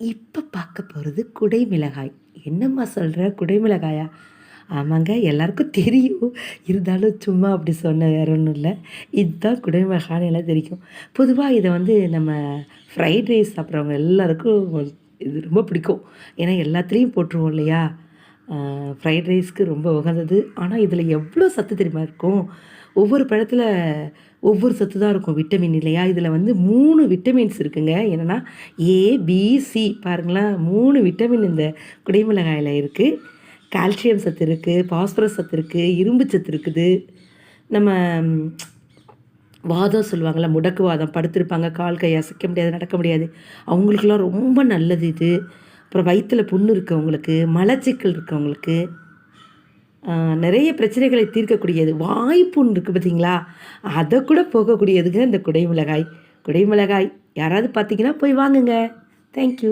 இப்போ பார்க்க போகிறது குடைமிளகாய். என்னம்மா சொல்கிற குடைமிளகாயா? ஆமாங்க எல்லாருக்கும் தெரியும். இருந்தாலும் சும்மா அப்படி சொன்ன வேற ஒன்றும் இல்லை. இதுதான் குடைமிளகான்னு எல்லாம் தெரியும். பொதுவாக இதை வந்து நம்ம ஃப்ரைட் ரைஸ் சாப்பிட்றவங்க எல்லாருக்கும் இது ரொம்ப பிடிக்கும். ஏன்னா எல்லாத்துலேயும் போட்டுருவோம் இல்லையா? ஃப்ரைட் ரைஸ்க்கு ரொம்ப உகந்தது. ஆனால் இதில் எவ்வளோ சத்து தெரியுமா இருக்கும்? ஒவ்வொரு பழத்தில் ஒவ்வொரு சத்து தான் இருக்கும் விட்டமின் இல்லையா? இதில் வந்து மூணு விட்டமின்ஸ் இருக்குங்க. என்னென்னா ஏபிசி பாருங்களேன் மூணு விட்டமின் இந்த குடைமிளகாயில் இருக்குது கால்சியம் சத்து இருக்குது பாஸ்பரஸ் சத்து இருக்குது இரும்பு சத்து இருக்குது. நம்ம வாதம் சொல்லுவாங்கள்ல முடக்கு வாதம் படுத்திருப்பாங்க கால் கை அசைக்க முடியாது நடக்க முடியாது. அவங்களுக்கெல்லாம் ரொம்ப நல்லது இது. அப்புறம் வயிற்றில் புண்ணு இருக்கவங்களுக்கு மலச்சிக்கல் இருக்கவங்களுக்கு நிறைய பிரச்சனைகளை தீர்க்கக்கூடியது. வாய்ப்புண் இருக்குது பார்த்தீங்களா அதை கூட போகக்கூடியதுங்க இந்த குடைமிளகாய் குடைமிளகாய் யாராவது பார்த்தீங்கன்னா போய் வாங்குங்க. தேங்க்யூ